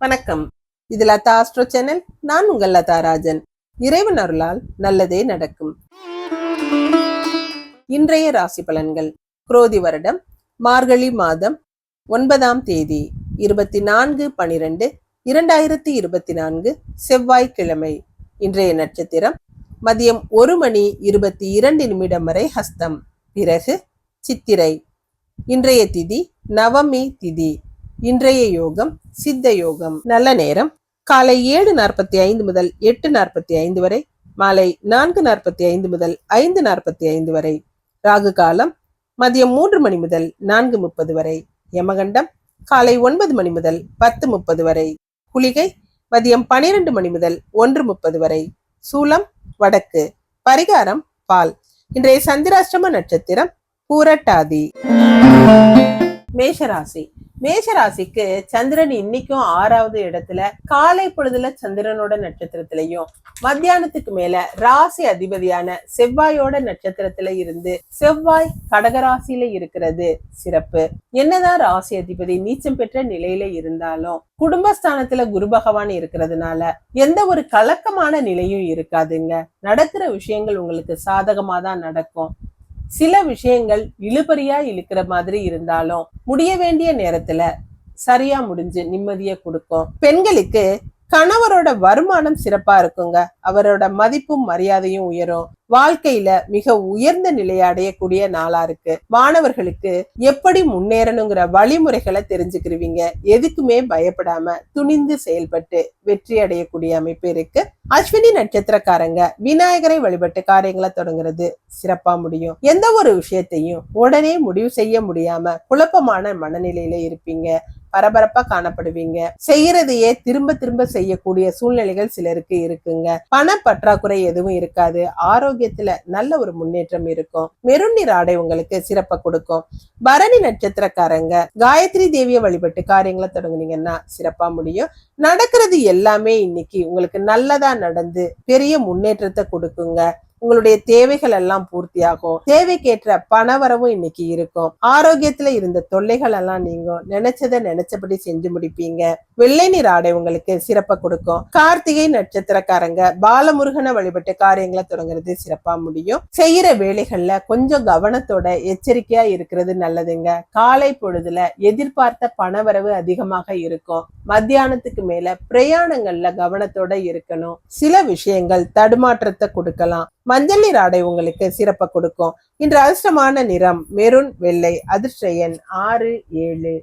வணக்கம். இது Latha astro channel நான் உங்கள் லதா ராஜன். இறைவன் அருளால் நல்லதே நடக்கும். இன்றைய ராசி பலன்கள். குரோதி வருடம் மார்கழி மாதம் ஒன்பதாம் தேதி இருபத்தி நான்கு பனிரெண்டு இரண்டாயிரத்தி இருபத்தி நான்கு செவ்வாய்க்கிழமை. இன்றைய நட்சத்திரம் மதியம் ஒரு மணி இருபத்தி இரண்டு நிமிடம் வரை ஹஸ்தம். பிறகு சித்திரை. இன்றைய திதி நவமி திதி. இன்றைய யோகம் சித்த யோகம். நல்ல நேரம். காலை ஏழு நாற்பத்தி ஐந்து முதல் எட்டு நாற்பத்தி ஐந்து வரை மாலை நான்கு நாற்பத்தி ஐந்து முதல் ஐந்து நாற்பத்தி ஐந்து வரை ராகு காலம் மதியம் மூன்று மணி முதல் நான்கு முப்பது வரை யமகண்டம் காலை ஒன்பது மணி முதல் பத்து முப்பது வரை குளிகை மதியம் பனிரெண்டு மணி முதல் ஒன்று முப்பது வரை சூலம் வடக்கு பரிகாரம் பால். இன்றைய சந்திராஷ்டம நட்சத்திரம் பூரட்டாதி. மேஷராசி. மேஷராசிக்கு சந்திரன் இன்னைக்கும் ஆறாவது இடத்துல காலை பொழுதுல சந்திரனோட நட்சத்திரத்திலையும் மத்தியானத்துக்கு மேல ராசி அதிபதியான செவ்வாயோட நட்சத்திரத்துல இருந்து செவ்வாய் கடகராசியில இருக்கிறது சிறப்பு. என்னதான் ராசி அதிபதி நீச்சம் பெற்ற நிலையில இருந்தாலும் குடும்பஸ்தானத்துல குரு பகவான் இருக்கிறதுனால எந்த ஒரு கலக்கமான நிலையும் இருக்காதுங்க. நடக்கிற விஷயங்கள் உங்களுக்கு சாதகமா தான் நடக்கும். சில விஷயங்கள் இழுபறியா இழுக்கிற மாதிரி இருந்தாலும் முடிய வேண்டிய நேரத்துல சரியா முடிஞ்சு நிம்மதியை கொடுக்கும். பெண்களுக்கு கணவரோட வருமானம் சிறப்பா இருக்குங்க. அவரோட மதிப்பும் மரியாதையும் உயரும். வாழ்க்கையில மிக உயர்ந்த நிலையை அடையக்கூடிய நாளா இருக்கு. மாணவர்களுக்கு எப்படி முன்னேறணுங்கிற வழிமுறைகளை தெரிஞ்சுக்கிருவீங்க. எதுக்குமே பயப்படாம துணிந்து செயல்பட்டு வெற்றி அடையக்கூடிய அமைப்பு இருக்கு. அஸ்வினி நட்சத்திரக்காரங்க விநாயகரை வழிபட்டு காரியங்களை தொடங்குறது சிறப்பா முடியும். எந்த ஒரு விஷயத்தையும் உடனே முடிவு செய்ய முடியாம குழப்பமான மனநிலையில இருப்பீங்க. பரபரப்பா காணப்படுவீங்க. செய்யறதையே திரும்ப திரும்ப செய்யக்கூடிய சூழ்நிலைகள் சிலருக்கு இருக்குங்க. பண பற்றாக்குறை எதுவும் இருக்காது. ஆரோக்கியத்துல நல்ல ஒரு முன்னேற்றம் இருக்கும். மெருன் நிற ஆடை உங்களுக்கு சிறப்பை கொடுக்கும். பரணி நட்சத்திரக்காரங்க காயத்ரி தேவியை வழிபட்டு காரியங்களை தொடங்குனீங்கன்னா சிறப்பா முடியும். நடக்கிறது எல்லாமே இன்னைக்கு உங்களுக்கு நல்லதா நடந்து பெரிய முன்னேற்றத்தை கொடுக்குங்க. உங்களுடைய தேவைகள் எல்லாம் பூர்த்தியாகும். தேவைக்கேற்ற பணவரவும் இன்னைக்கு இருக்கும். ஆரோக்கியத்துல இருந்த தொல்லைகள் எல்லாம் நீங்கும். நினைச்சதை நினைச்சபடி செஞ்சு முடிப்பீங்க. வெள்ளை நீர் ஆடை உங்களுக்கு சிறப்பை கொடுக்கும். கார்த்திகை நட்சத்திரக்காரங்க பாலமுருகனை வழிபட்டு காரியங்களை தொடங்குறது சிறப்பா முடியும். செய்யற வேலைகள்ல கொஞ்சம் கவனத்தோட எச்சரிக்கையா இருக்கிறது நல்லதுங்க. காலை பொழுதுல எதிர்பார்த்த பணவரவு அதிகமாக இருக்கும். மத்தியானத்துக்கு மேல பிரயாணங்கள்ல கவனத்தோட இருக்கணும். சில விஷயங்கள் தடுமாற்றத்தை கொடுக்கலாம். மஞ்சள் நீர் ஆடை உங்களுக்கு சிறப்பை கொடுக்கும். இன்று அதிர்ஷ்டமான நிறம் மெருன் வெள்ளை அதிர்ஷ்ட எண் ஆறு ஏழு.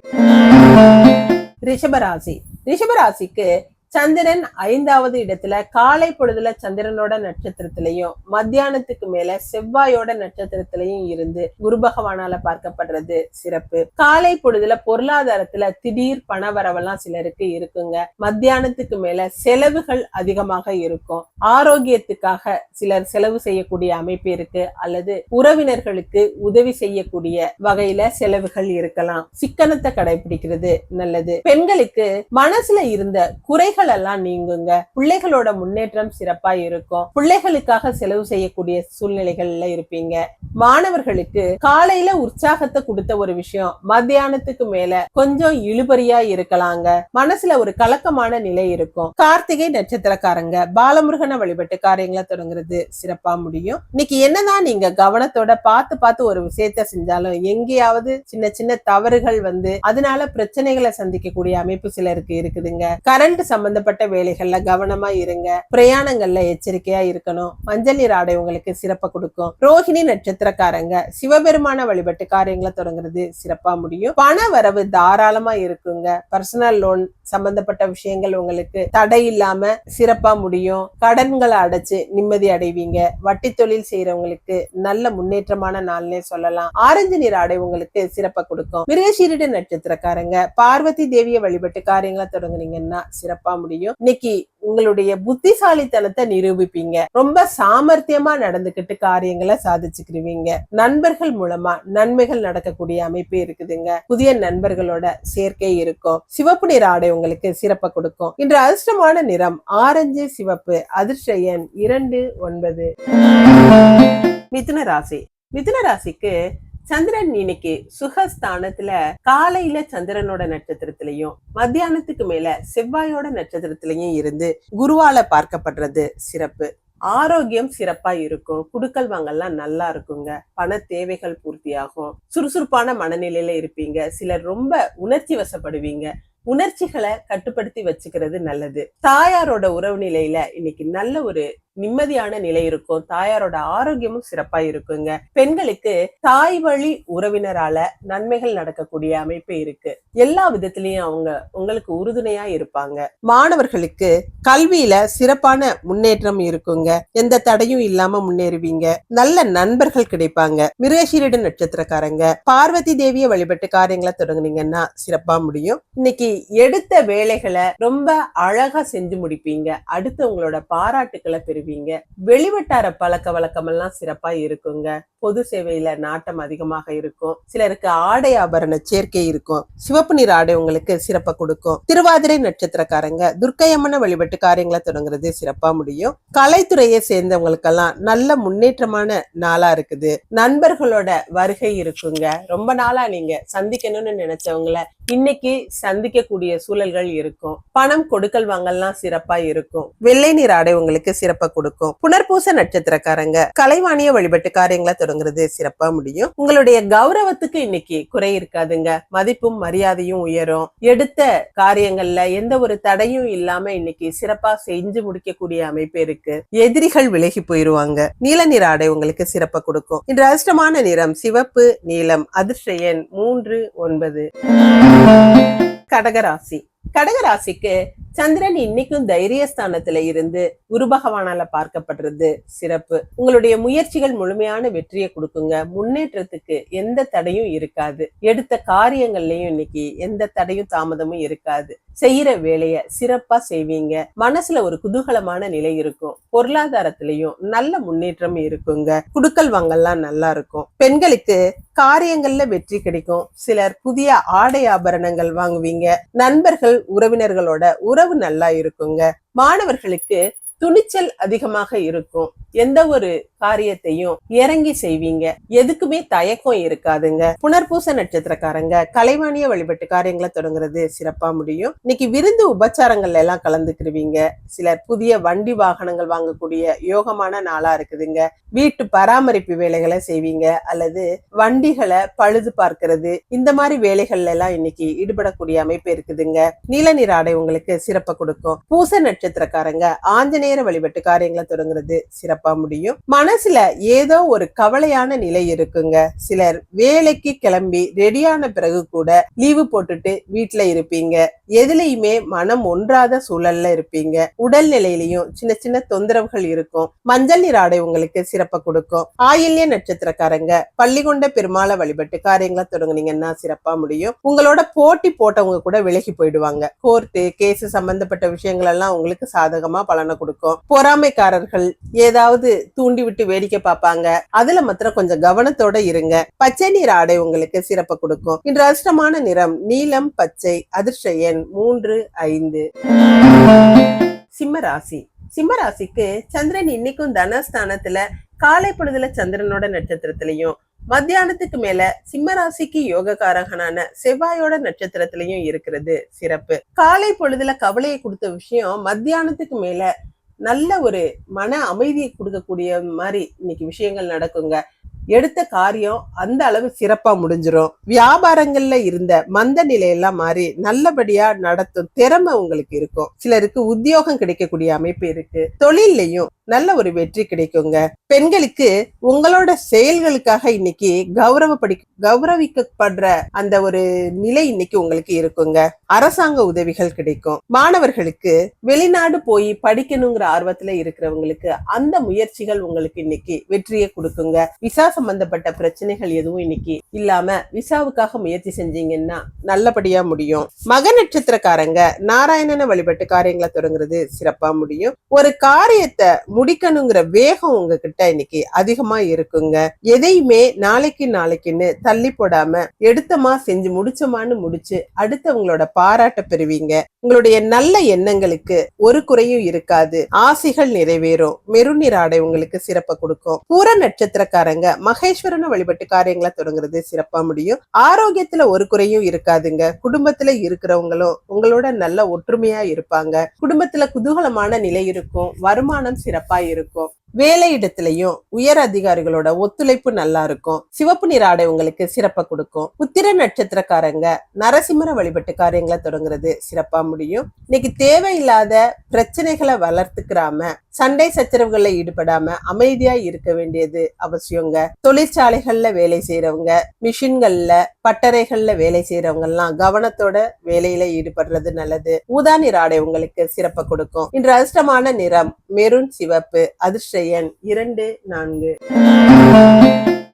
ரிஷபராசி. ரிஷபராசிக்கு சந்திரன் ஐந்தாவது இடத்துல காலை பொழுதுல சந்திரனோட நட்சத்திரத்திலையும் மத்தியானத்துக்கு மேல செவ்வாயோட நட்சத்திரத்திலையும் இருந்து குரு பகவானால பார்க்கப்படுறது சிறப்பு. காலை பொழுதுல பொருளாதாரத்துல திடீர் பண வரவெல்லாம் சிலருக்கு இருக்குங்க. மத்தியானத்துக்கு மேல செலவுகள் அதிகமாக இருக்கும். ஆரோக்கியத்துக்காக சிலர் செலவு செய்யக்கூடிய அமைப்பு இருக்கு. அல்லது உறவினர்களுக்கு உதவி செய்யக்கூடிய வகையில செலவுகள் இருக்கலாம். சிக்கனத்தை கடைபிடிக்கிறது நல்லது. பெண்களுக்கு மனசுல இருந்த குறைகள் எல்லாம் நீங்குங்க. பிள்ளைகளோட முன்னேற்றம் சிறப்பா இருக்கும். பிள்ளைகளுக்காக செலவு செய்யக்கூடிய சூழ்நிலைகள்ல இருப்பீங்க. மாணவர்களுக்கு காலையில உற்சாகத்தை கொடுத்த ஒரு விஷயம் மத்தியானத்துக்கு மேல கொஞ்சம் இழுபறியா இருக்கலாங்க. மனசுல ஒரு கலக்கமான நிலை இருக்கும். கார்த்திகை நட்சத்திரக்காரங்க பாலமுருகனை வழிபட்டு காரியங்களை தொடங்குறது சிறப்பா முடியும். இன்னைக்கு என்னதான் நீங்க கவனத்தோட பார்த்து பார்த்து ஒரு விஷயத்த செஞ்சாலும் எங்கேயாவது சின்ன சின்ன தவறுகள் வந்து அதனால பிரச்சனைகளை சந்திக்கக்கூடிய அமைப்பு சிலருக்கு இருக்குதுங்க. கரண்ட் சம்பந்தப்பட்ட வேலைகள்ல கவனமா இருங்க. பிரயாணங்கள்ல எச்சரிக்கையா இருக்கணும். மஞ்சள் நீர் ஆடை உங்களுக்கு சிறப்பை கொடுக்கும். ரோஹிணி நட்சத்திரக்காரங்க சிவபெருமான வழிபட்டு காரியங்களை தொடங்குறது சிறப்பா முடியும். பண வரவு தாராளமா இருக்குங்க. பர்சனல் லோன் சம்பந்தப்பட்ட விஷயங்கள் உங்களுக்கு தடை இல்லாம சிறப்பா முடியும். கடன்களை அடைச்சு நிம்மதி அடைவீங்க. வட்டி தொழில் செய்யறவங்களுக்கு நல்ல முன்னேற்றமான நாள்னே சொல்லலாம். ஆரஞ்சு நீர் ஆடை உங்களுக்கு சிறப்பை கொடுக்கும். மிருகசீரிட நட்சத்திரக்காரங்க பார்வதி தேவியை வழிபட்டு காரியங்களை தொடங்குனீங்கன்னா சிறப்பா முடியும். இன்னைக்கு உங்களுடைய புத்திசாலித்தனத்தை நிரூபிப்பீங்க. ரொம்ப சாமர்த்தியமா நடந்துகிட்டு காரியங்களை சாதிச்சுக்கிருவீங்க. நண்பர்கள் மூலமா நன்மைகள் நடக்கக்கூடிய அமைப்பு இருக்குதுங்க. புதிய நண்பர்களோட சேர்க்கை இருக்கும். சிவப்பு நிற ஆடை உங்களுக்கு சிறப்பை கொடுக்கும். இன்று அதிர்ஷ்டமான நிறம் ஆரஞ்சு சிவப்பு அதிர்ஷ்ட எண் இரண்டு ஒன்பது. மிதுன ராசி. மிதுன ராசிக்கு சந்திரன் இன்னைக்கு சுகஸ்தானத்துல காலையில சந்திரனோட நட்சத்திரத்திலையும் மத்தியானத்துக்கு மேல செவ்வாயோட நட்சத்திரத்திலையும் இருந்து குருவால பார்க்கப்படுறது சிறப்பு. ஆரோக்கியம் சிறப்பா இருக்கும். குடுக்கல் வாங்கல்லாம் நல்லா இருக்குங்க. பண தேவைகள் பூர்த்தியாகும். சுறுசுறுப்பான மனநிலையில இருப்பீங்க. சிலர் ரொம்ப உணர்ச்சி வசப்படுவீங்க. உணர்ச்சிகளை கட்டுப்படுத்தி வச்சுக்கிறது நல்லது. தாயாரோட உறவு நிலையில இன்னைக்கு நல்ல ஒரு நிம்மதியான நிலை இருக்கும். தாயாரோட ஆரோக்கியமும் சிறப்பா இருக்குங்க. பெண்களுக்கு தாய் வழி உறவினரால நன்மைகள் நடக்கக்கூடிய அமைப்பு இருக்கு. எல்லா விதத்திலயும் அவங்க உங்களுக்கு உறுதுணையா இருப்பாங்க. மாணவர்களுக்கு கல்வியில சிறப்பான முன்னேற்றம் இருக்குங்க. எந்த தடையும் இல்லாம முன்னேறுவீங்க. நல்ல நண்பர்கள் கிடைப்பாங்க. மிருகசீரிட நட்சத்திரக்காரங்க. பார்வதி தேவியை வழிபட்டு காரியங்களை தொடங்குனீங்கன்னா சிறப்பா முடியும். இன்னைக்கு எடுத்த வேலைகளை ரொம்ப அழகா செஞ்சு முடிப்பீங்க. அடுத்து உங்களோட பாராட்டுக்களை பெறுவீங்க. வெளிவட்டார பழக்க வழக்கம் எல்லாம் சிறப்பா இருக்குங்க. பொது சேவையில நாட்டம் அதிகமாக இருக்கும். சிலருக்கு ஆடை ஆபரண சேர்க்கை இருக்கும். சிவப்பு நிற ஆடை உங்களுக்கு சிறப்பா கொடுக்கும். திருவாதிரை நட்சத்திரக்காரங்க துர்க்கையம்மனை வழிபட்டு காரியங்களை தொடங்குறது சிறப்பா முடியும். கலைத்துறையை சேர்ந்தவங்களுக்கெல்லாம் நல்ல முன்னேற்றமான நாளா இருக்குது. நண்பர்களோட வருகை இருக்குங்க. ரொம்ப நாளா நீங்க சந்திக்கணும்னு நினைச்சவங்கள இன்னைக்கு சந்திக்கக்கூடிய சூழல்கள் இருக்கும். பணம் கொடுக்கல் வாங்கல்லாம் சிறப்பா இருக்கும். வெள்ளை நீர் ஆடை உங்களுக்கு சிறப்பா கொடுக்கும். புனர்பூச நட்சத்திரக்காரங்க கலைவாணிய வழிபட்டு காரியங்களை தொடங்குறது சிறப்பா முடியும். உங்களுடைய கௌரவத்துக்கு இன்னைக்கு குறை இருக்காதுங்க. மதிப்பும் மரியாதையும் உயரும். எடுத்த காரியங்கள்ல எந்த ஒரு தடையும் இல்லாம இன்னைக்கு சிறப்பா செஞ்சு முடிக்கக்கூடிய அமைப்பு இருக்கு. எதிரிகள் விலகி போயிருவாங்க. நீல நிற ஆடை உங்களுக்கு சிறப்பா கொடுக்கும். இன்று அதிர்ஷ்டமான நிறம் சிவப்பு நீலம் அதிர்ஷ்ட எண் மூன்று ஒன்பது. கடகராசி. கடகராசிக்கு சந்திரன் இன்னைக்கும் தைரியஸ்தானத்துல இருந்து குரு பகவானால பார்க்கப்படுறது சிறப்பு. உங்களுடைய முயற்சிகள் முழுமையான வெற்றியை கொடுக்குங்க. முன்னேற்றத்துக்கு எந்த தடையும் இருக்காது. எடுத்த காரியங்கள்லயும் இன்னைக்கு எந்த தடையும் தாமதமும் இருக்காது. செய்யற வேலைய சிறப்பா செய்வீங்க. மனசுல ஒரு குதூகலமான நிலை இருக்கும். பொருளாதாரத்திலையும் நல்ல முன்னேற்றம் இருக்குங்க. குடுக்கல் வாங்கல்லாம் நல்லா இருக்கும். பெண்களுக்கு காரியங்கள்ல வெற்றி கிடைக்கும். சிலர் புதிய ஆடை ஆபரணங்கள் வாங்குவீங்க. நண்பர்கள் உறவினர்களோட உறவு நல்லா இருக்குங்க. மாணவர்களுக்கு துணிச்சல் அதிகமாக இருக்கும். எந்த ஒரு காரியத்தையும் இறங்கி செய்வீங்க. எதுக்குமே தயக்கம் இருக்காதுங்க. புனர்பூச நட்சத்திரக்காரங்க கலைவாணிய வழிபட்டு காரியங்களை தொடங்குறது சிறப்பா முடியும். இன்னைக்கு விருந்து உபச்சாரங்கள்ல எல்லாம் கலந்துக்கிருவீங்க. சிலர் புதிய வண்டி வாகனங்கள் வாங்கக்கூடிய யோகமான நாளா இருக்குதுங்க. வீட்டு பராமரிப்பு வேலைகளை செய்வீங்க. அல்லது வண்டிகளை பழுது பார்க்கிறது. இந்த மாதிரி வேலைகள்ல எல்லாம் இன்னைக்கு ஈடுபடக்கூடிய அமைப்பு இருக்குதுங்க. நீல நிற ஆடை உங்களுக்கு சிறப்பை கொடுக்கும். பூச நட்சத்திரக்காரங்க ஆஞ்சநேயர வழிபட்டு காரியங்களை தொடங்குறது சிறப்பா முடியும். மன மனசுல ஏதோ ஒரு கவலையான நிலை இருக்குங்க. சிலர் வேலைக்கு கிளம்பி ரெடியான பிறகு கூட லீவு போட்டுட்டு வீட்டுல இருப்பீங்க. எதுலயுமே மனம் ஒன்றாத சூழல்ல இருப்பீங்க. உடல் நிலையிலையும் சின்ன சின்ன தொந்தரவுகள் இருக்கும். மஞ்சள் நீர் ஆடை உங்களுக்கு சிறப்பை கொடுக்கும். ஆயில்ய நட்சத்திரக்காரங்க பள்ளிகொண்ட பெருமாளை வழிபட்டு காரியங்களை தொடங்குனீங்கன்னா சிறப்பா முடியும். உங்களோட போட்டி போட்டவங்க கூட விலகி போயிடுவாங்க. கோர்ட்டு கேஸ் சம்பந்தப்பட்ட விஷயங்கள் எல்லாம் உங்களுக்கு சாதகமா பலனை கொடுக்கும். பொறாமைக்காரர்கள் ஏதாவது தூண்டி விட்டு வேடிக்கை பார்ப்பாங்க. அதுல மாத்திரம் கொஞ்சம் கவனத்தோட இருங்க. பச்சை நீர் ஆடை உங்களுக்கு சிறப்பு கொடுக்கும். இன்று அதிர்ஷ்டமான நிறம் நீலம் பச்சை அதிர்ஷ்ட எண் மூன்று ஐந்து. சிம்மராசி. சிம்மராசிக்கு சந்திரன் இன்னைக்கும் தனஸ்தானத்துல காலை பொழுதுல சந்திரனோட நட்சத்திரத்திலையும் மத்தியானத்துக்கு மேல சிம்மராசிக்கு யோகக்காரகனான செவ்வாயோட நட்சத்திரத்திலையும் இருக்கிறது சிறப்பு. காலை பொழுதுல கவலையை கொடுத்த விஷயம் மத்தியானத்துக்கு மேல நல்ல ஒரு மன அமைதியை கொடுக்கக்கூடிய மாதிரி இன்னைக்கு விஷயங்கள் நடக்குங்க. எடுத்த காரியம் அந்த அளவு சிறப்பா முடிஞ்சிடும் வியாபாரங்கள்ல இருந்த மந்த நிலையெல்லாம் மாறி நல்லபடியா நடத்தும் திறமை உங்களுக்கு இருக்கும். சிலருக்கு உத்தியோகம் கிடைக்கக்கூடிய அமைப்பு இருக்கு. தொழில்லையும் நல்ல ஒரு வெற்றி கிடைக்குங்க. பெண்களுக்கு உங்களோட செயல்களுக்காக இன்னைக்கு கௌரவப்படி கௌரவிக்கப்படுற அந்த ஒரு நிலை இன்னைக்கு உங்களுக்கு இருக்குங்க. அரசாங்க உதவிகள் கிடைக்கும். மாணவர்களுக்கு வெளிநாடு போய் படிக்கணுங்கிற ஆர்வத்துல இருக்கிறவங்களுக்கு அந்த முயற்சிகள் உங்களுக்கு இன்னைக்கு வெற்றியை கொடுக்குங்க. விசா சம்பந்தப்பட்ட பிரச்சனைகள் எதுவும் இன்னைக்கு இல்லாம விசாவுக்காக முயற்சி செஞ்சீங்கன்னா நல்லபடியா முடியும். மக நட்சத்திரக்காரங்க நாராயணனை வழிபட்டு காரியங்களை தொடங்குறது சிறப்பா முடியும். ஒரு காரியத்தை முடிக்கணுங்கிற வேகம் உங்ககிட்ட இன்னைக்கு அதிகமா இருக்குங்க. எதையுமே நாளைக்கு நாளைக்குன்னு தள்ளி போடாம எடுத்தமா செஞ்சு முடிச்சோமான்னு முடிச்சு அடுத்தவங்களோட பாராட்ட பெறுவீங்க. உங்களுடைய நல்ல எண்ணங்களுக்கு ஒரு குறையும் இருக்காது. ஆசைகள் நிறைவேறும். மெருநீர் ஆடை உங்களுக்கு சிறப்பை கொடுக்கும். பூர நட்சத்திரக்காரங்க மகேஸ்வரனை வழிபட்டு காரியங்களை தொடங்குறது சிறப்பா முடியும். ஆரோக்கியத்துல ஒரு குறையும் இருக்காதுங்க. குடும்பத்துல இருக்கிறவங்களும் உங்களோட நல்ல ஒற்றுமையா இருப்பாங்க. குடும்பத்துல குதூகலமான நிலை இருக்கும். வருமானம் சிறப்பு சிறப்பாக இருக்கும். வேலை உயர் அதிகாரிகளோட ஒத்துழைப்பு நல்லா இருக்கும். சிவப்பு நீர் ஆடை உங்களுக்கு சிறப்பை கொடுக்கும். உத்திர நட்சத்திரக்காரங்க நரசிம்மர வழிபட்டு காரியங்களை தொடங்குறது சிறப்பா முடியும். இன்னைக்கு தேவையில்லாத பிரச்சனைகளை வளர்த்துக்கிறாம சண்டை சச்சரவுகள்ல ஈடுபடாம அமைதியா இருக்க வேண்டியது அவசியங்க. தொழிற்சாலைகள்ல வேலை செய்யறவங்க மிஷின்கள்ல பட்டறைகள்ல வேலை செய்யறவங்க எல்லாம் கவனத்தோட வேலையில ஈடுபடுறது நல்லது. ஊதா நிற ஆடை உங்களுக்கு சிறப்பை கொடுக்கும். இன்று அதிர்ஷ்டமான நிறம் மெரூன் சிவப்பு அதிர்ஷ்ட எண் இரண்டு நான்கு.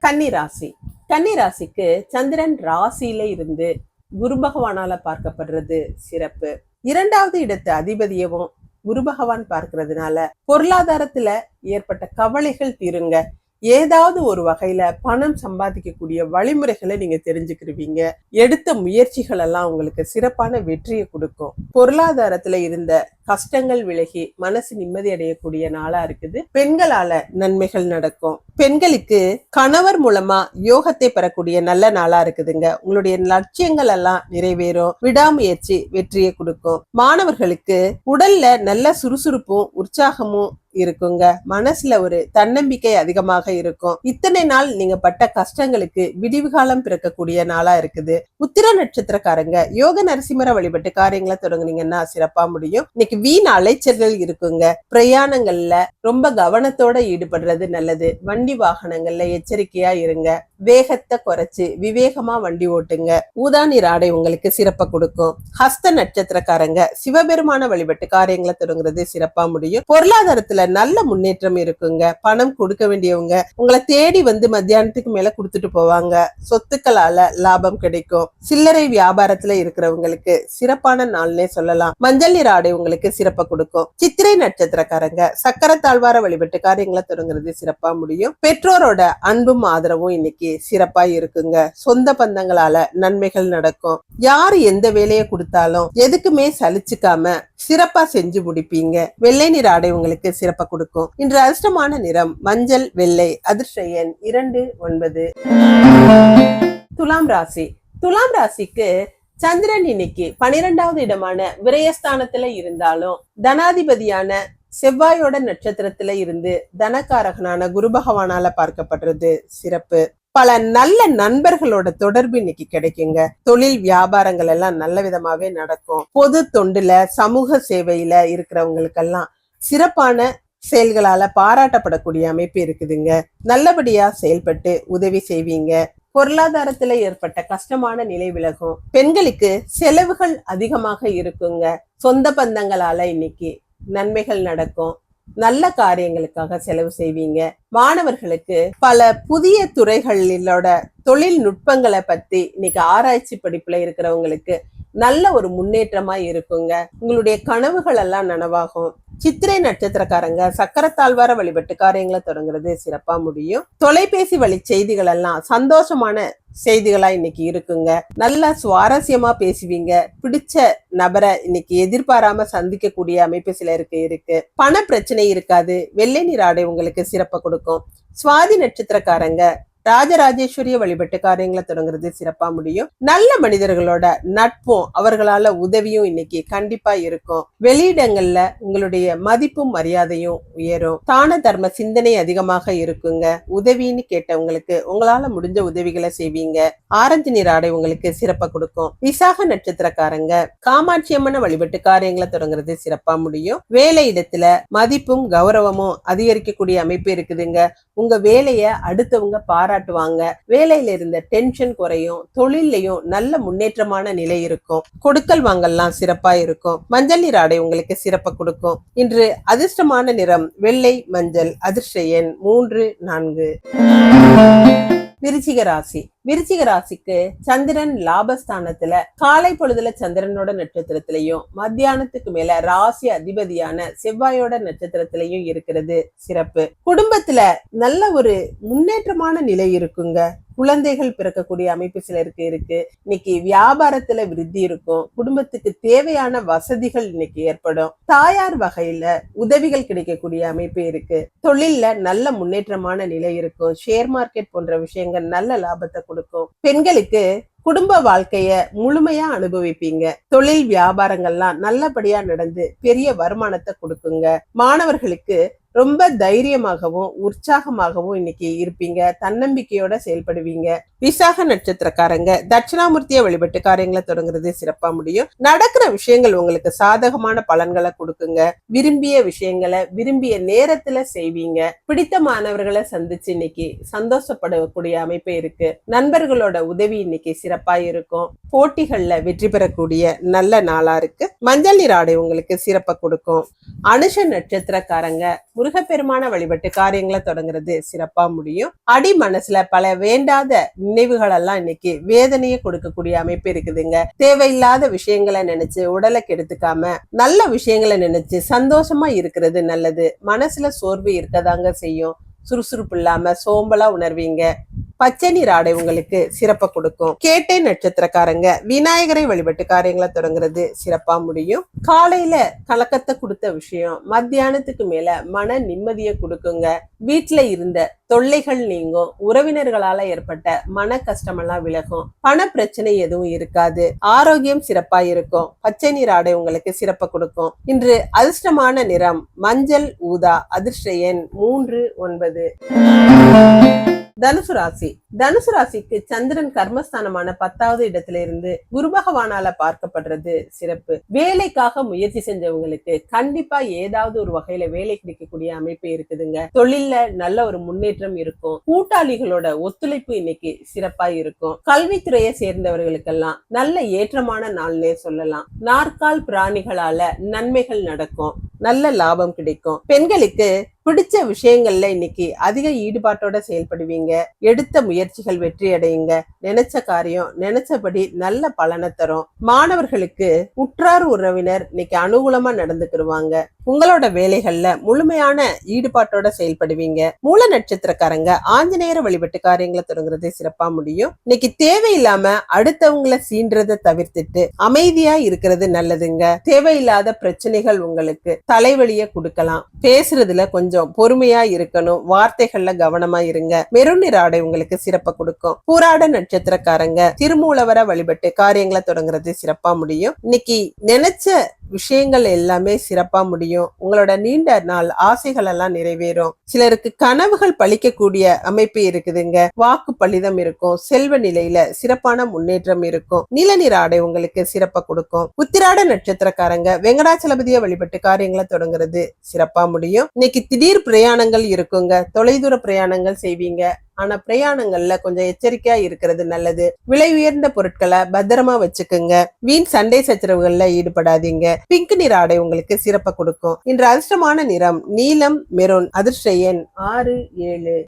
கன்னிராசி. கன்னிராசிக்கு சந்திரன் ராசியில இருந்து குரு பகவானால பார்க்கப்படுறது சிறப்பு. இரண்டாவது இடத்து அதிபதியவும் குரு பகவான் பார்க்கறதுனால பொருளாதாரத்துல ஏற்பட்ட கவலைகள் தீருங்க. ஏதாவது ஒரு வகையில பணம் சம்பாதிக்கக்கூடிய வழிமுறைகளை நீங்க தெரிஞ்சுக்கிருவீங்க. எடுத்த முயற்சிகள் எல்லாம் உங்களுக்கு சிறப்பான வெற்றியை கொடுக்கும். பொருளாதாரத்துல இருந்த கஷ்டங்கள் விலகி மனசு நிம்மதி அடையக்கூடிய நாளா இருக்குது. பெண்களால நன்மைகள் நடக்கும். பெண்களுக்கு கணவர் மூலமா யோகத்தை பெறக்கூடிய நல்ல நாளா இருக்குதுங்க. உங்களுடைய லட்சியங்கள் எல்லாம் நிறைவேறும். விடாமுயற்சி வெற்றியை கொடுக்கும். மாணவர்களுக்கு உடல்ல நல்ல சுறுசுறுப்பும் உற்சாகமும் இருக்குங்க. மனசுல ஒரு தன்னம்பிக்கை அதிகமாக இருக்கும். இத்தனை நாள் நீங்க பட்ட கஷ்டங்களுக்கு விடிவு காலம் பிறக்கக்கூடிய நாளா இருக்குது. உத்திர நட்சத்திரக்காரங்க யோக நரசிம்மர வழிபட்டு காரியங்களை தொடங்குனீங்கன்னா சிறப்பா முடியும். இன்னைக்கு வீண் அலைச்சல்கள் இருக்குங்க. பிரயாணங்கள்ல ரொம்ப கவனத்தோட ஈடுபடுறது நல்லது. வண்டி வாகனங்கள்ல எச்சரிக்கையா இருங்க. வேகத்தை குறைச்சு விவேகமா வண்டி ஓட்டுங்க. ஊதா நீர் ஆடை உங்களுக்கு சிறப்பை கொடுக்கும். ஹஸ்த நட்சத்திரக்காரங்க சிவபெருமான வழிபட்டு காரியங்களை தொடங்குறது சிறப்பா முடியும். பொருளாதாரத்துல நல்ல முன்னேற்றம் இருக்குங்க. பணம் கொடுக்க வேண்டியவங்க உங்களை தேடி வந்து மத்தியானத்துக்கு மேல கொடுத்துட்டு போவாங்க. சொத்துக்களால லாபம் கிடைக்கும். சில்லறை வியாபாரத்துல இருக்கிறவங்களுக்கு சிறப்பான நாள்னே சொல்லலாம். மஞ்சள் நீர் ஆடை உங்களுக்கு சிறப்பை கொடுக்கும். சித்திரை நட்சத்திரக்காரங்க சக்கர தாழ்வார வழிபட்டு காரியங்களை தொடங்குறது சிறப்பா முடியும். பெற்றோரோட அன்பும் ஆதரவும் இன்னைக்கு சிறப்பா இருக்குங்க. சொந்த பந்தங்களால நன்மைகள் நடக்கும். யாரு எந்த வேலையை கொடுத்தாலும் எதுக்குமே சலிச்சுக்காம சிறப்பா செஞ்சு முடிப்பீங்க. வெள்ளை நிற ஆடை உங்களுக்கு சிறப்பா கொடுக்கும். இன்று அதிர்ஷ்டமான நிறம் மஞ்சள் வெள்ளை அதிர்ஷ்ட எண் இரண்டு ஒன்பது. துலாம் ராசி. துலாம் ராசிக்கு சந்திரன் இன்னைக்கு பனிரெண்டாவது இடமான விரயஸ்தானத்துல இருந்தாலும் தனாதிபதியான செவ்வாயோட நட்சத்திரத்துல இருந்து தனக்காரகனான குரு பகவானால பார்க்கப்படுறது சிறப்பு. பல நல்ல நண்பர்களோட தொடர்பு இன்னைக்கு கிடைக்குங்க. தொழில் வியாபாரங்கள் எல்லாம் நல்ல விதமாவே நடக்கும். பொது தொண்டுல சமூக சேவையில இருக்கிறவங்களுக்கெல்லாம் சிறப்பான செயல்களால பாராட்டப்படக்கூடிய அமைப்பு இருக்குதுங்க. நல்லபடியா செயல்பட்டு உதவி செய்வீங்க. பொருளாதாரத்துல ஏற்பட்ட கஷ்டமான நிலை விலகும். பெண்களுக்கு செலவுகள் அதிகமாக இருக்குங்க. சொந்த பந்தங்களால இன்னைக்கு நன்மைகள் நடக்கும். நல்ல காரியங்களுக்காக செலவு செய்வீங்க. மாணவர்களுக்கு பல புதிய துறைகளோட தொழில்நுட்பங்களை பத்தி இன்னைக்கு ஆராய்ச்சி படிப்புல இருக்கிறவங்களுக்கு நல்ல ஒரு முன்னேற்றமா இருக்குங்க. உங்களுடைய கனவுகள் எல்லாம் நனவாகும். சித்திரை நட்சத்திரக்காரங்க சக்கரத்தாழ்வார வழிபட்டு காரியங்களை தொடங்குறது சிறப்பா முடியும். தொலைபேசி வழி செய்திகள் எல்லாம் சந்தோஷமான செய்திகளா இன்னைக்கு இருக்குங்க. நல்லா சுவாரஸ்யமா பேசுவீங்க. பிடிச்ச நபரை இன்னைக்கு எதிர்பாராம சந்திக்கக்கூடிய அமைப்பு சிலருக்கு இருக்கு. பண பிரச்சனை இருக்காது. வெள்ளை நீர் ஆடை உங்களுக்கு சிறப்பை கொடுக்கும். சுவாதி நட்சத்திரக்காரங்க ராஜராஜேஸ்வரிய வழிபட்டு காரியங்களை தொடங்குறது சிறப்பா முடியும். நல்ல மனிதர்களோட நட்பும் அவர்களால உதவியும் இன்னைக்கு கண்டிப்பா இருக்கும். வெளியிடங்கள்ல உங்களுடைய மதிப்பும் மரியாதையும் உயரும். தான தர்ம சிந்தனை அதிகமாக இருக்குங்க. உதவின்னு கேட்டவங்களுக்கு உங்களால முடிஞ்ச உதவிகளை செய்வீங்க. ஆரஞ்சு நீர் ஆடை உங்களுக்கு சிறப்பா கொடுக்கும். விசாக நட்சத்திரக்காரங்க காமாட்சி அம்மன வழிபட்டு காரியங்களை தொடங்குறது சிறப்பா முடியும். வேலை இடத்துல மதிப்பும் கௌரவமும் அதிகரிக்கக்கூடிய அமைப்பு இருக்குதுங்க. உங்க வேலைய அடுத்தவங்க பாராட்டுவாங்க. வேலையில இருந்த டென்ஷன் குறையும் தொழிலையும் நல்ல முன்னேற்றமான நிலை இருக்கும். கொடுக்கல் வாங்கல்லாம் சிறப்பா இருக்கும். மஞ்சள் நீர் ஆடை உங்களுக்கு சிறப்பை கொடுக்கும். இன்று அதிர்ஷ்டமான நிறம் வெள்ளை மஞ்சள் அதிர்ஷ்ட எண் மூன்று நான்கு. விருச்சிக ராசி. விருச்சிக ராசிக்கு சந்திரன் லாபஸ்தானத்துல காலை பொழுதுல சந்திரனோட நட்சத்திரத்திலையும் மத்தியானத்துக்கு மேல ராசி அதிபதியான செவ்வாயோட நட்சத்திரத்திலையும் இருக்கிறது சிறப்பு. குடும்பத்துல நல்ல ஒரு முன்னேற்றமான நிலை இருக்குங்க. குழந்தைகள் பிறக்கக்கூடிய அமைப்பு சிலருக்கு இருக்கு. இன்னைக்கு வியாபாரத்துல விருத்தி இருக்கும். குடும்பத்துக்கு தேவையான வசதிகள் இன்னைக்கு ஏற்படும். தாயார் வகையில உதவிகள் கிடைக்கக்கூடிய அமைப்பு இருக்கு. தொழில்ல நல்ல முன்னேற்றமான நிலை இருக்கும். ஷேர் மார்க்கெட் போன்ற விஷயங்கள் நல்ல லாபத்தை கொடுக்கும். பெண்களுக்கு குடும்ப வாழ்க்கைய முழுமையா அனுபவிப்பீங்க. தொழில் வியாபாரங்கள்லாம் நல்லபடியா நடந்து பெரிய வருமானத்தை கொடுக்குங்க. மாணவர்களுக்கு ரொம்ப தைரியமாகவும் உற்சாகமாகவும் இன்னைக்கு இருப்பீங்க. தன்னம்பிக்கையோட செயல்படுவீங்க. விசாக நட்சத்திரக்காரங்க தட்சிணாமூர்த்திய வழிபட்டு காரியங்களை தொடங்குறது சிறப்பா முடியும். நடக்கிற விஷயங்கள் உங்களுக்கு சாதகமான பலன்களை கொடுக்குங்க. விரும்பிய விஷயங்களை விரும்பிய நேரத்துல செய்வீங்க. பிடித்த மாணவர்களை சந்திச்சு இன்னைக்கு சந்தோஷப்படக்கூடிய அமைப்பு இருக்கு. நண்பர்களோட உதவி இன்னைக்கு சிறப்பா இருக்கும். போட்டிகள்ல வெற்றி பெறக்கூடிய நல்ல நாளா இருக்கு. மஞ்சள் நீர் ஆடை உங்களுக்கு சிறப்பை கொடுக்கும். அனுஷ நட்சத்திரக்காரங்க முருகப்பெருமான வழிபட்டு காரியங்களை தொடங்குறது சிறப்பா முடியும். அடி மனசுல பல வேண்டாத நினைவுகள் எல்லாம் இன்னைக்கு வேதனையை கொடுக்கக்கூடிய அமைப்பு இருக்குதுங்க. தேவையில்லாத விஷயங்களை நினைச்சு உடலை கெடுத்துக்காம நல்ல விஷயங்களை நினைச்சு சந்தோஷமா இருக்கிறது நல்லது. மனசுல சோர்வு இருக்கதாங்க செய்யும். சுறுசுறுப்பு இல்லாம சோம்பலா உணர்வீங்க. பச்சை நீர் ஆடை உங்களுக்கு சிறப்பை கொடுக்கும். கேட்டை நட்சத்திரக்காரங்க விநாயகரை வழிபட்டு காரியங்களை தொடங்குறது சிறப்பா முடியும். காலையில கலக்கத்தை கொடுத்த விஷயம் மத்தியானத்துக்கு மேல மன நிம்மதியை கொடுக்குங்க. வீட்டுல இருந்த தொல்லைகள் நீங்கும். உறவினர்களால ஏற்பட்ட மன கஷ்டமெல்லாம் விலகும். பண பிரச்சனை எதுவும் இருக்காது. ஆரோக்கியம் சிறப்பா இருக்கும். பச்சை நீர் ஆடை உங்களுக்கு சிறப்பை கொடுக்கும். இன்று அதிர்ஷ்டமான நிறம் மஞ்சள் ஊதா அதிர்ஷ்ட எண் மூன்று ஒன்பது. தனுசு ராசி. தனுசு ராசிக்கு சந்திரன் கர்மஸ்தானமான பத்தாவது இடத்துல இருந்து குரு பகவானால பார்க்கப்படுறது சிறப்பு. வேலைக்காக முயற்சி செஞ்சவங்களுக்கு கண்டிப்பா ஏதாவது ஒரு வகையில வேலை கிடைக்கக்கூடிய அமைப்பு இருக்குதுங்க. தொழில்ல நல்ல ஒரு முன்னேற்றம் இருக்கும். கூட்டாளிகளோட ஒத்துழைப்பு இன்னைக்கு சிறப்பா இருக்கும். கல்வித்துறையை சேர்ந்தவர்களுக்கெல்லாம் நல்ல ஏற்றமான நாள்னே சொல்லலாம். நாற்கால் பிராணிகளால நன்மைகள் நடக்கும். நல்ல லாபம் கிடைக்கும். பெண்களுக்கு பிடிச்ச விஷயங்கள்ல இன்னைக்கு அதிக ஈடுபாட்டோட செயல்படுவீங்க எடுத்த முயற்சிகள் வெற்றி அடையுங்க நினைச்ச காரியம் நினைச்சபடி நல்ல பலனை தரும். மாணவர்களுக்கு உற்றார் உறவினர் இன்னைக்கு அனுகூலமா நடந்துக்கிடுவாங்க உங்களோட வேலைகள்ல முழுமையான ஈடுபாட்டோட செயல்படுவீங்க. மூல நட்சத்திரக்காரங்க ஆஞ்சநேயர வழிபட்டு காரியங்களை தொடங்குறதே சிறப்பா முடியும். இன்னைக்கு தேவையில்லாம அடுத்தவங்கள சீன்றதை தவிர்த்துட்டு அமைதியா இருக்கிறது நல்லதுங்க. தேவையில்லாத பிரச்சனைகள் உங்களுக்கு தலைவலிய கொடுக்கலாம். பேசுறதுல கொஞ்சம் பொறுமையா இருக்கணும். வார்த்தைகள்ல கவனமா இருங்க. மெருநிராடை உங்களுக்கு சிறப்பை கொடுக்கும். பூராட நட்சத்திரக்காரங்க திருமூலவரை வழிபட்டு காரியங்களை தொடங்குறது சிறப்பா முடியும். இன்னைக்கு நினைச்ச விஷயங்கள் எல்லாமே சிறப்பா முடியும். உங்களோட நீண்ட நாள் ஆசைகள் எல்லாம் நிறைவேறும். சிலருக்கு கனவுகள் பழிக்கக்கூடிய அமைப்பு இருக்குதுங்க. வாக்கு பலிதம் இருக்கும். செல்வ நிலையில சிறப்பான முன்னேற்றம் இருக்கும். நீலநிற ஆடை உங்களுக்கு சிறப்பா கொடுக்கும். உத்திராட நட்சத்திரக்காரங்க வெங்கடாச்சலபதிய வழிபட்டு காரியங்களை தொடங்குறது சிறப்பா முடியும். இன்னைக்கு திடீர் பிரயாணங்கள் இருக்குங்க. தொலைதூர பிரயாணங்கள் செய்வீங்க. ஆனா பிரயாணங்கள்ல கொஞ்சம் எச்சரிக்கையா இருக்கிறது நல்லது. விலை உயர்ந்த பொருட்களை பத்திரமா வச்சுக்குங்க. வீண் சண்டை சச்சரவுகள்ல ஈடுபடாதீங்க. பிங்க் நிற ஆடை உங்களுக்கு சிறப்பை கொடுக்கும். இன்று அதிர்ஷ்டமான நிறம் நீலம் மெரூன். அதிர்ஷ்ட எண் ஆறு ஏழு.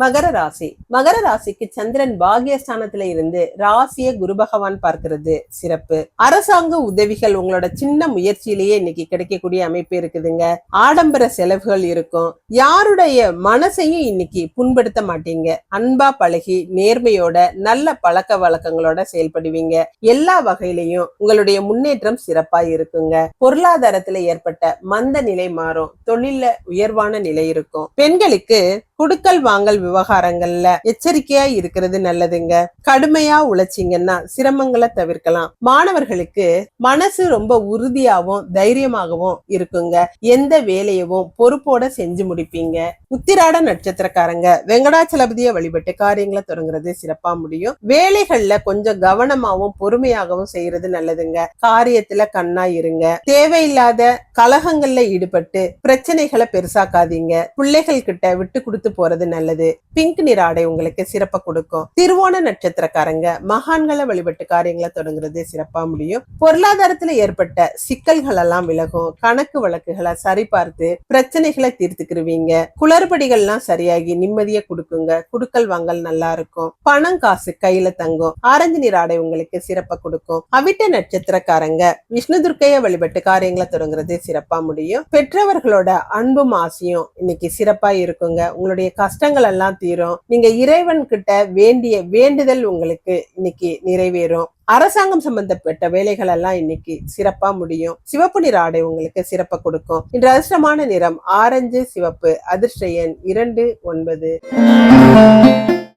மகர ராசி. மகர ராசிக்கு சந்திரன் பாகியஸ்தானத்துல இருந்து ராசிய குரு பகவான் பார்க்கிறது சிறப்பு. அரசாங்க உதவிகள் உங்களோட சின்ன முயற்சியிலேயே இன்னைக்கு கிடைக்கக்கூடிய அமைப்பு இருக்குதுங்க. ஆடம்பர செலவுகள் இருக்கும். யாருடைய மனசையும் இன்னைக்கு புண்படுத்த மாட்டீங்க. அன்பா பழகி நேர்மையோட நல்ல பழக்க வழக்கங்களோட செயல்படுவீங்க. எல்லா வகையிலையும் உங்களுடைய முன்னேற்றம் சிறப்பா இருக்குங்க. பொருளாதாரத்துல ஏற்பட்ட மந்த நிலை மாறும். தொழில உயர்வான நிலை இருக்கும். பெண்களுக்கு குடுக்கல் வாங்கல் விவகாரங்கள்ல எச்சரிக்கையா இருக்கிறது நல்லதுங்க. கடுமையா உழைச்சிங்கன்னா சிரமங்களை தவிர்க்கலாம். மாணவர்களுக்கு மனசு ரொம்ப உறுதியாகவும் தைரியமாகவும் இருக்குங்க. எந்த வேலையவும் பொறுப்போட செஞ்சு முடிப்பீங்க. உத்திராட நட்சத்திரக்காரங்க வெங்கடாச்சலபதிய வழிபட்டு காரியங்களை தொடங்குறது சிறப்பா முடியும். வேலைகள்ல கொஞ்சம் கவனமாவும் பொறுமையாகவும் செய்யறது நல்லதுங்க. காரியத்துல கண்ணா இருங்க. தேவையில்லாத கலகங்கள்ல ஈடுபட்டு பிரச்சனைகளை பெருசாக்காதீங்க. பிள்ளைகள் கிட்ட விட்டு கொடுத்து போறது நல்லது. பிங்க் நிற ஆடை உங்களுக்கு சிறப்ப கொடுக்கும். திருவோண நட்சத்திரக்காரங்க மகான்களை வழிபட்டு காரியங்களை தொடங்குறது சிறப்பா முடியும். பொருளாதாரத்துல ஏற்பட்ட சிக்கல்கள் எல்லாம் விலகும். கணக்கு வழக்குகளை சரிபார்த்து பிரச்சனைகளை தீர்த்துக்கிருவீங்க. குளறுபடிகள்லாம் சரியாகி நிம்மதியை கொடுக்குங்க. குடுக்கல் வாங்கல் நல்லா இருக்கும். பணம் காசு கையில தங்கும். ஆரஞ்சு நிற ஆடை உங்களுக்கு சிறப்ப கொடுக்கும். அவிட்ட நட்சத்திரக்காரங்க விஷ்ணு துர்க்கைய வழிபட்டு காரியங்களை தொடங்குறது சிறப்பா முடியும். பெற்றவர்களோட அன்பும் ஆசையும் இன்னைக்கு சிறப்பா இருக்குங்க. உங்களுடைய கஷ்டங்கள் எல்லாம் தீரும். நீங்க இறைவன் கிட்ட வேண்டிய வேண்டுதல் உங்களுக்கு இன்னைக்கு நிறைவேறும். அரசாங்கம் சம்பந்தப்பட்ட வேலைகள் எல்லாம் இன்னைக்கு சிறப்பா முடியும். சிவப்பு நிற ஆடை உங்களுக்கு சிறப்பா கொடுக்கும். இன்று அதிர்ஷ்டமான நிறம் ஆரஞ்சு சிவப்பு அதிர்ஷ்ட எண் இரண்டு ஒன்பது.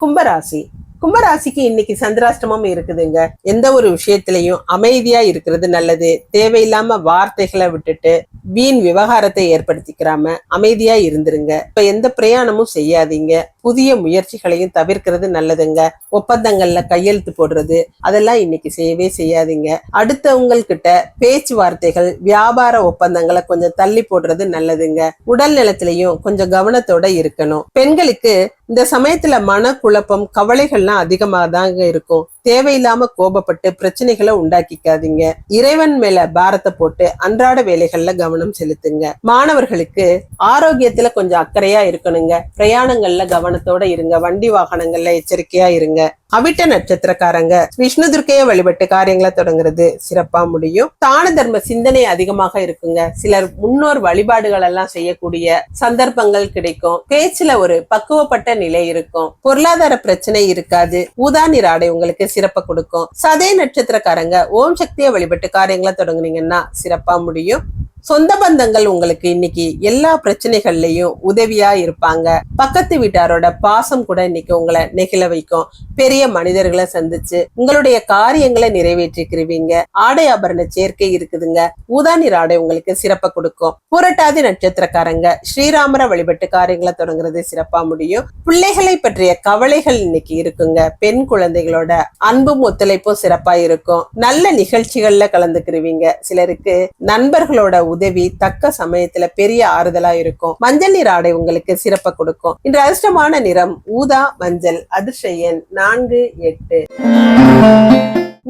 கும்பராசி. கும்பராசிக்கு இன்னைக்கு சந்திராஷ்டமம் இருக்குதுங்க. எந்த ஒரு விஷயத்திலையும் அமைதியா இருக்கிறது நல்லது. தேவையில்லாம வார்த்தைகளை விட்டுட்டு வீண் விவகாரத்தை ஏற்படுத்திக்கிறாம அமைதியா இருந்துருங்க. இப்ப எந்த பிரயாணமும் செய்யாதீங்க. புதிய முயற்சிகளையும் தவிர்க்கிறது நல்லதுங்க. ஒப்பந்தங்கள்ல கையெழுத்து போடுறது அதெல்லாம் இன்னைக்கு செய்யவே செய்யாதீங்க. அடுத்தவங்கள்கிட்ட பேச்சுவார்த்தைகள் வியாபார ஒப்பந்தங்களை கொஞ்சம் தள்ளி போடுறது நல்லதுங்க. உடல் நலத்திலையும் கொஞ்சம் கவனத்தோட இருக்கணும். பெண்களுக்கு இந்த சமயத்துல மன குழப்பம் கவலைகள்லாம் அதிகமாக தாங்க இருக்கும். தேவையில்லாம கோபப்பட்டு பிரச்சனைகளை உண்டாக்கிக்காதீங்க. இறைவன் மேல பாரத்தை போட்டு அன்றாட வேலைகள்ல கவனம் செலுத்துங்க. மாணவர்களுக்கு ஆரோக்கியத்துல கொஞ்சம் அக்கறையா இருக்கணுங்க. பிரயாணங்கள்ல கவனத்தோட இருங்க. வண்டி வாகனங்கள்ல எச்சரிக்கையா இருங்க. அவிட்ட நட்சத்திரக்காரங்க விஷ்ணு துர்க்கைய வழிபட்டு காரியங்களை தொடங்குறது சிறப்பா முடியும். தான தர்ம சிந்தனை அதிகமாக இருக்குங்க. சிலர் முன்னோர் வழிபாடுகள் எல்லாம் செய்யக்கூடிய சந்தர்ப்பங்கள் கிடைக்கும். பேச்சுல ஒரு பக்குவப்பட்ட நிலை இருக்கும். பொருளாதார பிரச்சனை இருக்காது. ஊதா நிற ஆடை உங்களுக்கு சிறப்பை கொடுக்கும். சதய நட்சத்திரக்காரங்க ஓம் சக்தியை வழிபட்டு காரியங்களை தொடங்குனீங்கன்னா சிறப்பா முடியும். சொந்த பந்தங்கள் உங்களுக்கு இன்னைக்கு எல்லா பிரச்சனைகள்லயும் உதவியா இருப்பாங்க. பக்கத்து வீட்டாரோட பாசம் கூட இன்னைக்கு உங்களை நெகிழ வைக்கும். பெரிய மனிதர்களை சந்திச்சு உங்களுடைய காரியங்களை நிறைவேற்றிக்கிருவீங்க. ஆடை ஆபரண சேர்க்கை இருக்குதுங்க. ஊதானிர் ஆடை உங்களுக்கு சிறப்பை கொடுக்கும். புரட்டாதி நட்சத்திரக்காரங்க ஸ்ரீராமர வழிபட்டு காரியங்களை தொடங்குறது சிறப்பா முடியும். பிள்ளைகளை பற்றிய கவலைகள் இன்னைக்கு இருக்குங்க. பெண் குழந்தைகளோட அன்பும் ஒத்துழைப்பும் சிறப்பா இருக்கும். நல்ல நிகழ்ச்சிகள்ல கலந்துக்கிருவீங்க. சிலருக்கு நண்பர்களோட உதவி தக்க சமயத்துல பெரிய ஆறுதலா இருக்கும். மஞ்சள் நிற ஆடை உங்களுக்கு சிறப்பை கொடுக்கும். இன்று அதிர்ஷ்டமான நிறம் ஊதா மஞ்சள் அதிர்ஷ்ட எண் நான்கு எட்டு.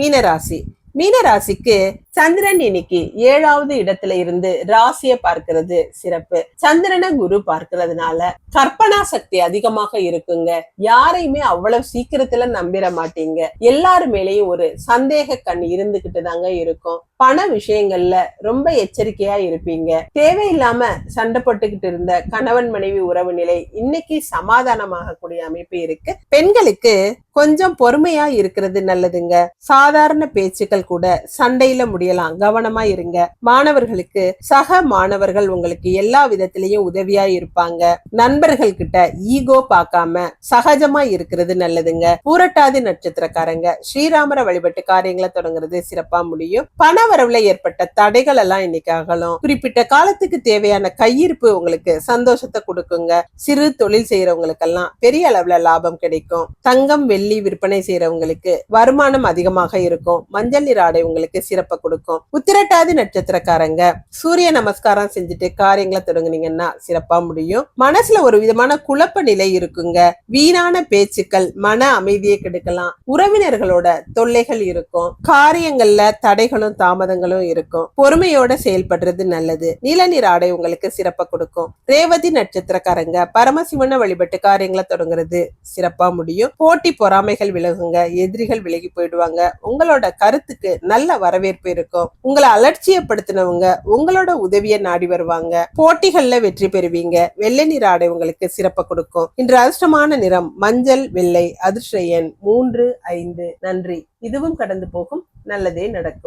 மீனராசி மீனராசிக்கு சந்திரன் இன்னைக்கு ஏழாவது இடத்துல இருந்து ராசியை பார்க்கிறது சிறப்பு. சந்திரனை குரு பார்க்கறதுனால கற்பனா சக்தி அதிகமாக இருக்குங்க. யாரையுமே அவ்வளவு சீக்கிரத்துல நம்பிட மாட்டீங்க. எல்லாரு மேலேயும் ஒரு சந்தேக கண் இருந்துகிட்டு தாங்க இருக்கும். பண விஷயங்கள்ல ரொம்ப எச்சரிக்கையா இருப்பீங்க. தேவையில்லாம சண்டை போட்டுக்கிட்டு இருந்த கணவன் மனைவி உறவு நிலை இன்னைக்கு சமாதானமாக கூடிய அமைப்பு இருக்கு. பெண்களுக்கு கொஞ்சம் பொறுமையா இருக்கிறது நல்லதுங்க. சாதாரண பேச்சுக்கள் கூட சண்டையில முடியலாம். கவனமா இருங்க. மாணவர்களுக்கு சக மாணவர்கள் உங்களுக்கு எல்லா விதத்திலையும் உதவியா இருப்பாங்க. நண்பர்கள் கிட்ட ஈகோ பார்க்காம சகஜமா இருக்கிறது நல்லதுங்க. பூரட்டாதி நட்சத்திரக்காரங்க ஸ்ரீராமர வழிபட்டு காரியங்களை தொடங்குறது சிறப்பா முடியும். பண வரவுல ஏற்பட்ட தடைகள் எல்லாம் இன்னைக்கு அகலும். குறிப்பிட்ட காலத்துக்கு தேவையான கையிருப்பு உங்களுக்கு சந்தோஷத்தை கொடுக்குங்க. சிறு தொழில் செய்யறவங்களுக்கெல்லாம் பெரிய அளவுல லாபம் கிடைக்கும். தங்கம் வெள்ளி விற்பனை செய்யறவங்களுக்கு வருமானம் அதிகமாக இருக்கும். மஞ்சள் நிற ஆடை உங்களுக்கு சிறப்பை கொடுக்கும். உத்திரட்டாதி நட்சத்திரக்காரங்க சூரிய நமஸ்காரம் செஞ்சுட்டு காரியங்களை தொடங்குனீங்கன்னா சிறப்பா முடியும். மனசுல ஒரு விதமான குழப்ப நிலை இருக்குங்க. வீணான பேச்சுக்கள் மன அமைதியை கெடுக்கலாம். உறவினர்களோட தொல்லைகள் இருக்கும். காரியங்கள்ல தடைகளும் தாமதங்களும் இருக்கும். பொறுமையோட செயல்படுறது நல்லது. நீல நிற ஆடை உங்களுக்கு சிறப்பை கொடுக்கும். ரேவதி நட்சத்திரக்காரங்க பரமசிவனை வழிபட்டு காரியங்களை தொடங்குறது சிறப்பா முடியும். போட்டி பொறாமைகள் விலகுங்க எதிரிகள் விலகி போயிடுவாங்க. உங்களோட கருத்துக்கு நல்ல வரவேற்பு இருக்கும். உங்களை அலட்சியப்படுத்தினவங்க உங்களோட உதவியை நாடி வருவாங்க. போட்டிகள்ல வெற்றி பெறுவீங்க. வெள்ளை நிற ஆடை உங்களுக்கு சிறப்பை கொடுக்கும். இன்று அதிர்ஷ்டமான நிறம் மஞ்சள் வெள்ளை அதிர்ஷ்ட எண் மூன்று ஐந்து. நன்றி. இதுவும் கடந்து போகும். நல்லதே நடக்கும்.